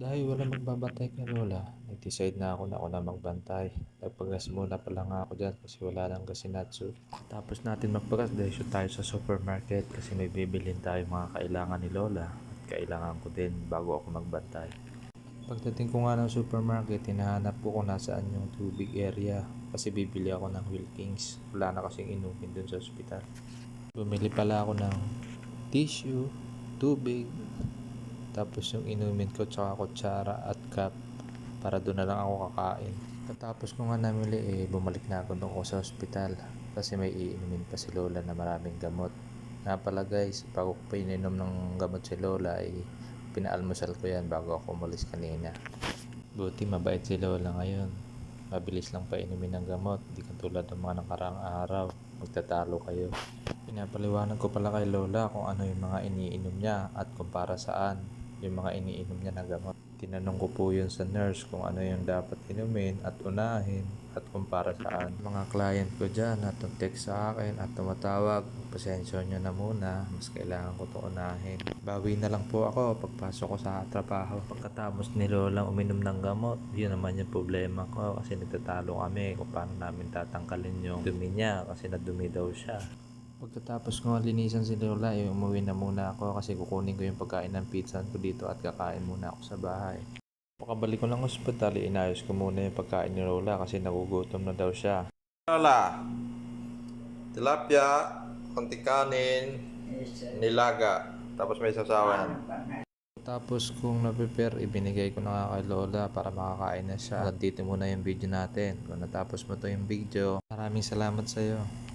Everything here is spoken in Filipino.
Dahil wala magbabantay kay Lola, nag-decide na ako na ako na magbantay. Nagpagas muna pala nga ako dyan kasi wala nang gasinatsu. Tapos natin magpagas dahil tayo sa supermarket kasi may bibilhin tayo mga kailangan ni Lola at kailangan ko din bago ako magbantay. Pagdating ko nga ng supermarket, hinahanap ko kung nasaan yung tubig area kasi bibili ako ng Wilkins. Wala na kasing inumin dun sa ospital. Bumili pala ako ng tissue, tubig, tapos yung inumin ko tsaka kutsara at cup para doon na lang ako kakain. Katapos ko nga namili eh, bumalik na ako doon ko sa ospital kasi may iinumin pa si Lola na maraming gamot. Nga pala guys, bago ko pa ininom ng gamot si Lola ay pinaalmusal ko yan bago ako umalis kanina. Buti mabait si Lola ngayon. Mabilis lang pa inumin ng gamot, di katulad ng mga nakarang araw. Magtatalo kayo. Pinapaliwanag ko pala kay Lola kung ano yung mga iniinom niya at kung para saan yung mga iniinom niya na gamot. Tinanong ko po yun sa nurse kung ano yung dapat inumin at unahin at kung para saan. Mga client ko dyan na text sa akin at tumatawag, pasensya nyo na muna, mas kailangan ko to unahin. Bawi na lang po ako pagpasok ko sa trabaho. Pagkatapos ni Lola uminom ng gamot, yun naman yung problema ko kasi nagtatalo kami kung paano namin tatanggalin yung dumi niya kasi nadumi daw siya. Pagkatapos ko linisan si Lola, eh, umuwi na muna ako kasi kukunin ko yung pagkain ng pizza ko dito at kakain muna ako sa bahay. Pakabalik ko ng ospital, eh, inayos ko muna yung pagkain ni Lola kasi nagugutom na daw siya. Lola, tilapia, konti kanin, nilaga, tapos may sasawan. Tapos kung na-prepare, ibinigay ko na nga kay Lola para makakain na siya. At dito muna yung video natin. Kung natapos mo to yung video, maraming salamat sa'yo.